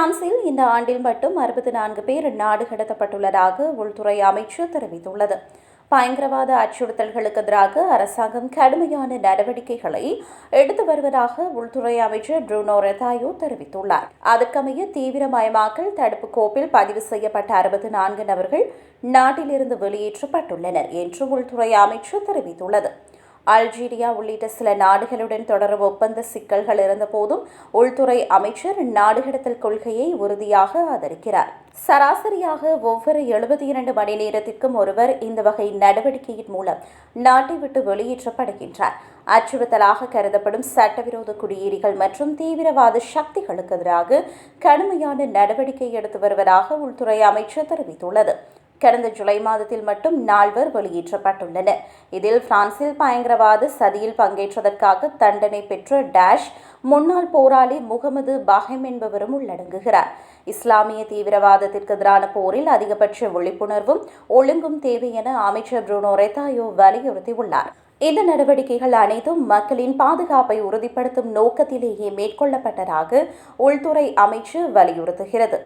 பிரான்சில் இந்த ஆண்டில் மட்டும் அறுபத்தி நான்கு பேர் நாடு கடத்தப்பட்டுள்ளதாக உள்துறை அமைச்சு தெரிவித்துள்ளது. பயங்கரவாத அச்சுறுத்தல்களுக்கு எதிராக அரசாங்கம் கடுமையான நடவடிக்கைகளை எடுத்து வருவதாக உள்துறை அமைச்சர் ப்ரூனோ ரெதாயோ தெரிவித்துள்ளார். அதற்கமைய தீவிரமயமாக்கல் தடுப்பு கோப்பில் பதிவு செய்யப்பட்ட அறுபத்தி நான்கு நபர்கள் நாட்டிலிருந்து வெளியேற்றப்பட்டுள்ளனர் என்று உள்துறை அமைச்சு தெரிவித்துள்ளது. அல்ஜீரியா உள்ளிட்ட சில நாடுகளுடன் தொடரும் ஒப்பந்த சிக்கல்கள் இருந்தபோதும் உள்துறை அமைச்சர் நாடுகடத்தல் கொள்கையை உறுதியாக ஆதரிக்கிறார். சராசரியாக ஒவ்வொரு எழுபத்தி இரண்டு மணி நேரத்திற்கும் ஒருவர் இந்த வகை நடவடிக்கையின் மூலம் நாட்டை விட்டு வெளியேற்றப்படுகின்றார். அச்சுறுத்தலாக கருதப்படும் சட்டவிரோத குடியேறிகள் மற்றும் தீவிரவாத சக்திகளுக்கு எதிராக கடுமையான நடவடிக்கை எடுத்து வருவதாக உள்துறை அமைச்சர் தெரிவித்துள்ளது. கடந்த ஜூலை மாதத்தில் மட்டும் நால்வர் வெளியேற்றப்பட்டுள்ளனர். இதில் பிரான்சில் பயங்கரவாத சதியில் பங்கேற்றதற்காக தண்டனை பெற்ற டேஷ் முன்னாள் போராளி முகமது பாஹிம் என்பவரும் உள்ளடங்குகிறார். இஸ்லாமிய தீவிரவாதத்திற்கு எதிரான போரில் அதிகபட்ச விழிப்புணர்வும் ஒழுங்கும் தேவை என அமைச்சர் புரூனோ ரெத்தாயோ வலியுறுத்தியுள்ளார். இந்த நடவடிக்கைகள் அனைத்தும் மக்களின் பாதுகாப்பை உறுதிப்படுத்தும் நோக்கத்திலேயே மேற்கொள்ளப்பட்டதாக உள்துறை அமைச்சு வலியுறுத்துகிறது.